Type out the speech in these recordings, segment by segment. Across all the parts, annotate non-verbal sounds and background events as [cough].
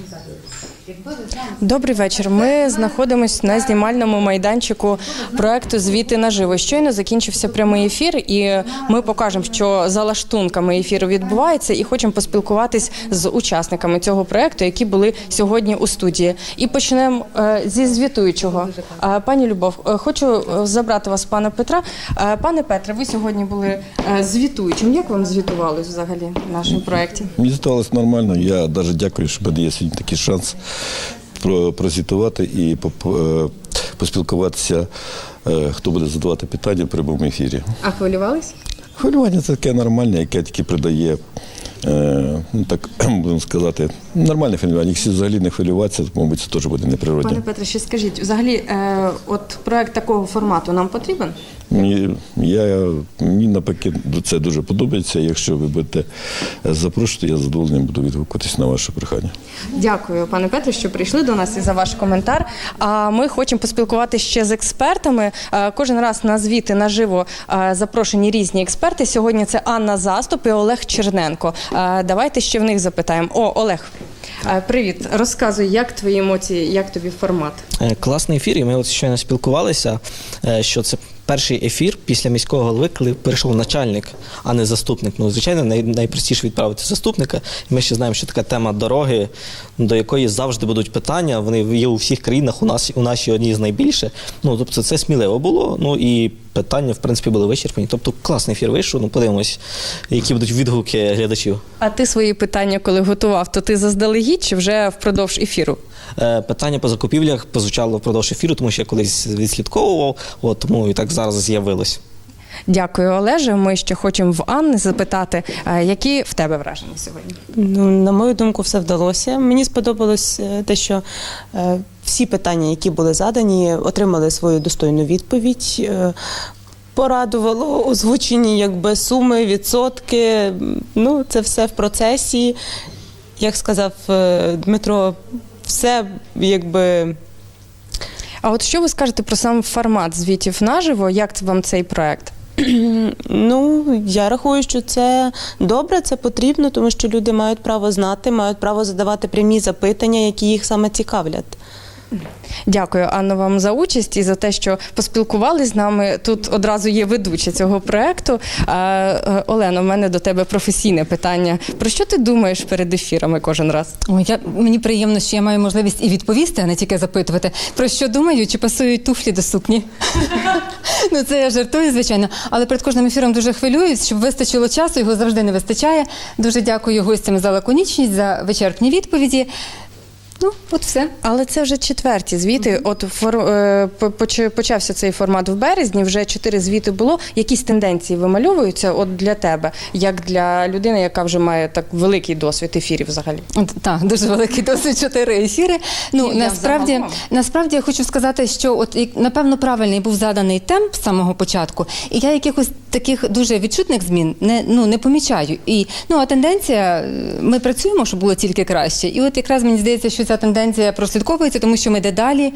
organizadores. Добрий вечір. Ми знаходимося на знімальному майданчику проекту Звіти наживо. Щойно закінчився прямий ефір, і ми покажемо, що за лаштунками ефіру відбувається, і хочемо поспілкуватись з учасниками цього проекту, які були сьогодні у студії. І почнемо е, зі звітуючого. Е, Пані Любов, е, хочу забрати вас, пана Петра. Пане Петре, ви сьогодні були звітуючим. Як вам звітувалось взагалі в нашому проекті? Мені здавалось нормально. Я навіть дякую, що мене є сьогодні такий шанс прозвітувати і е, поспілкуватися, е, хто буде задавати питання в прямому ефірі. А хвилювались? Хвилювання це таке нормальне, яке тільки придає, ну так [clears throat] будемо сказати, нормальне хвилювання. Якщо взагалі не хвилюватися, то, мабуть, це теж буде неприродне. Пане Петре, ще скажіть, взагалі, е, от проект такого формату нам потрібен? Мені, я, мені навпаки це дуже подобається. Якщо ви будете запрошувати, я з задоволенням буду відгукуватись на ваше прохання. Дякую, пане Петре, що прийшли до нас і за ваш коментар. А ми хочемо поспілкуватися ще з експертами. Е, Кожен раз на звіти наживо е, запрошені різні експерти. Сьогодні це Анна Заступ і Олег Черненко. Давайте ще в них запитаємо. О, Олег, привіт. Розказуй, як твої емоції, як тобі формат? Е, Класний ефір, і ми от щойно спілкувалися, е, що це перший ефір після міського голови, коли перейшов начальник, а не заступник. Ну, звичайно, най, найпростіше відправити заступника. Ми ще знаємо, що така тема дороги, до якої завжди будуть питання. Вони є у всіх країнах, у нас у нашій одній з найбільше. Ну тобто, це сміливо було. Ну і питання, в принципі, були вичерпані. Тобто, класний ефір вийшов. Ну, подивимось, які будуть відгуки глядачів. А ти свої питання, коли готував, то ти заздалегідь чи вже впродовж ефіру? Е, Питання по закупівлях позвучало впродовж ефіру, тому що я колись відслідковував, от тому і так зараз з'явилось. Дякую, Олеже. Ми ще хочемо в Анни запитати, е, які в тебе враження сьогодні? Ну, на мою думку, все вдалося. Мені сподобалось е, те, що всі питання, які були задані, отримали свою достойну відповідь. Порадувало озвучені якби суми, відсотки. Ну, це все в процесі. Як сказав Дмитро, все якби. А от що ви скажете про сам формат звітів наживо? Як це вам цей проект? [clears throat] Ну, я рахую, що це добре, це потрібно, тому що люди мають право знати, мають право задавати прямі запитання, які їх саме цікавлять. Дякую, Анна, вам за участь і за те, що поспілкувались з нами. Тут одразу є ведуча цього проекту. Олено, в мене до тебе професійне питання. Про що ти думаєш перед ефірами кожен раз? Ой, я, мені приємно, що я маю можливість і відповісти, а не тільки запитувати. Про що думаю, чи пасують туфлі до сукні. [laughs] ну, це я жартую, звичайно. Але перед кожним ефіром дуже хвилююсь, щоб вистачило часу, його завжди не вистачає. Дуже дякую гостям за лаконічність, за вичерпні відповіді. Ну, от все. Але це вже четверті звіти. От фор, е, почався цей формат в березні. Вже чотири звіти було. Якісь тенденції вимальовуються от для тебе, як для людини, яка вже має так великий досвід ефірів взагалі. Так, дуже великий досвід чотири ефіри. Ну я насправді, загалом. насправді я хочу сказати, що от напевно правильний був заданий темп з самого початку, і я якихось таких дуже відчутних змін не ну не помічаю. І ну а тенденція, е, ми працюємо, щоб було тільки краще. І от якраз мені здається, що ця тенденція прослідковується, тому що ми дедалі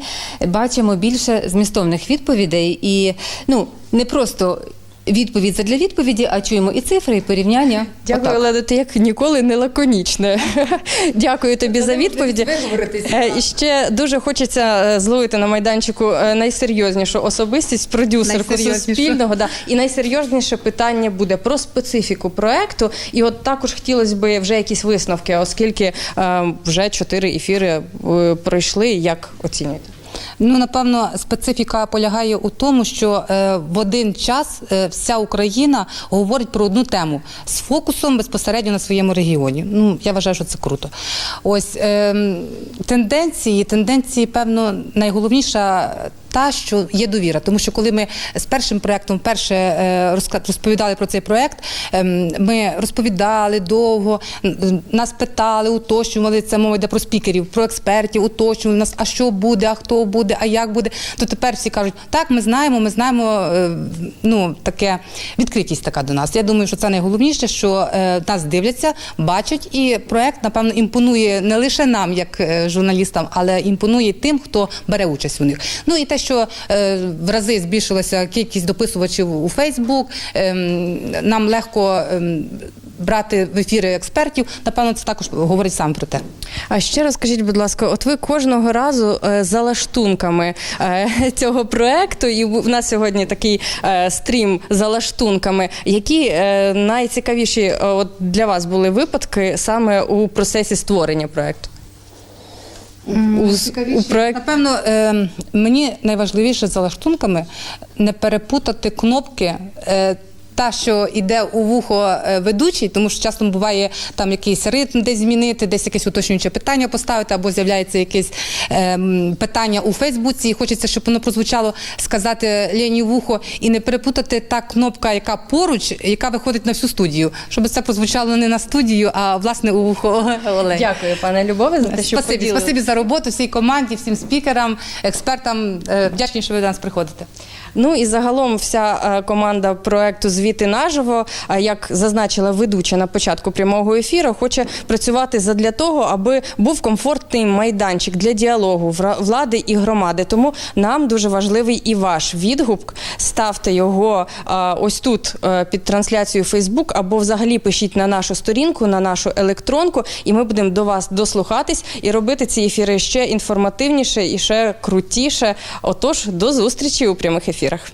бачимо більше змістовних відповідей, і ну не просто. Відповідь задля відповіді, а чуємо і цифри, і порівняння. Дякую. Олено, ти як ніколи не лаконічне. [laughs] Дякую тобі за відповіді. Е, І ще дуже хочеться е, зловити на майданчику е, найсерйознішу особистість, продюсерку суспільного. Да. І найсерйозніше питання буде про специфіку проекту. І от також хотілося б вже якісь висновки, оскільки е, вже чотири ефіри пройшли. Як оцінюєте? Ну, напевно, специфіка полягає у тому, що е, в один час е, вся Україна говорить про одну тему з фокусом безпосередньо на своєму регіоні. Ну, я вважаю, що це круто. Ось е, тенденції, тенденції, певно, найголовніша. Та, що є довіра, тому що коли ми з першим проектом вперше е, розповідали про цей проект, ем, ми розповідали довго, нас питали, уточнювали це мова йде про спікерів, про експертів, уточнювали нас, а що буде, а хто буде, а як буде. То тепер всі кажуть, так, ми знаємо, ми знаємо. е, Ну таке відкритість така до нас. Я думаю, що це найголовніше, що е, нас дивляться, бачать, і проект, напевно, імпонує не лише нам, як журналістам, але імпонує тим, хто бере участь у них. Ну і те, що е, в рази збільшилася кількість дописувачів у Фейсбук, ем, нам легко. ем, брати в ефіри експертів. Напевно, це також говорить сам про те. А ще розкажіть, будь ласка, от ви кожного разу е, за лаштунками е, [laughs] цього проекту, і в нас сьогодні такий стрім за лаштунками. Які найцікавіші от для вас були випадки саме у процесі створення проекту? У, у проект... Напевно, е, мені найважливіше за лаштунками не перепутати кнопки. Е, та, що йде у вухо е, ведучий, тому що часто буває там якийсь ритм десь змінити, десь якесь уточнююче питання поставити, або з'являється якесь ем, питання у Фейсбуці, і хочеться, щоб воно прозвучало сказати Лені в вухо і не перепутати та кнопка, яка поруч, яка виходить на всю студію, щоб це прозвучало не на студію, а власне у вухо Олені. Дякую, пане Любове, за те, що Спасибі, поділили. спасибі за роботу всій команді, всім спікерам, експертам. Е, Вдячні, що ви до нас приходите. Ну і загалом вся е, команда проекту Звіти наживо, е, як зазначила ведуча на початку прямого ефіру, хоче працювати задля того, аби був комфортний майданчик для діалогу влади і громади. Тому нам дуже важливий і ваш відгук. Ставте його е, ось тут під трансляцією Фейсбук, або взагалі пишіть на нашу сторінку, на нашу електронку, і ми будемо до вас дослухатись і робити ці ефіри ще інформативніше і ще крутіше. Отож, до зустрічі у прямих ефірах.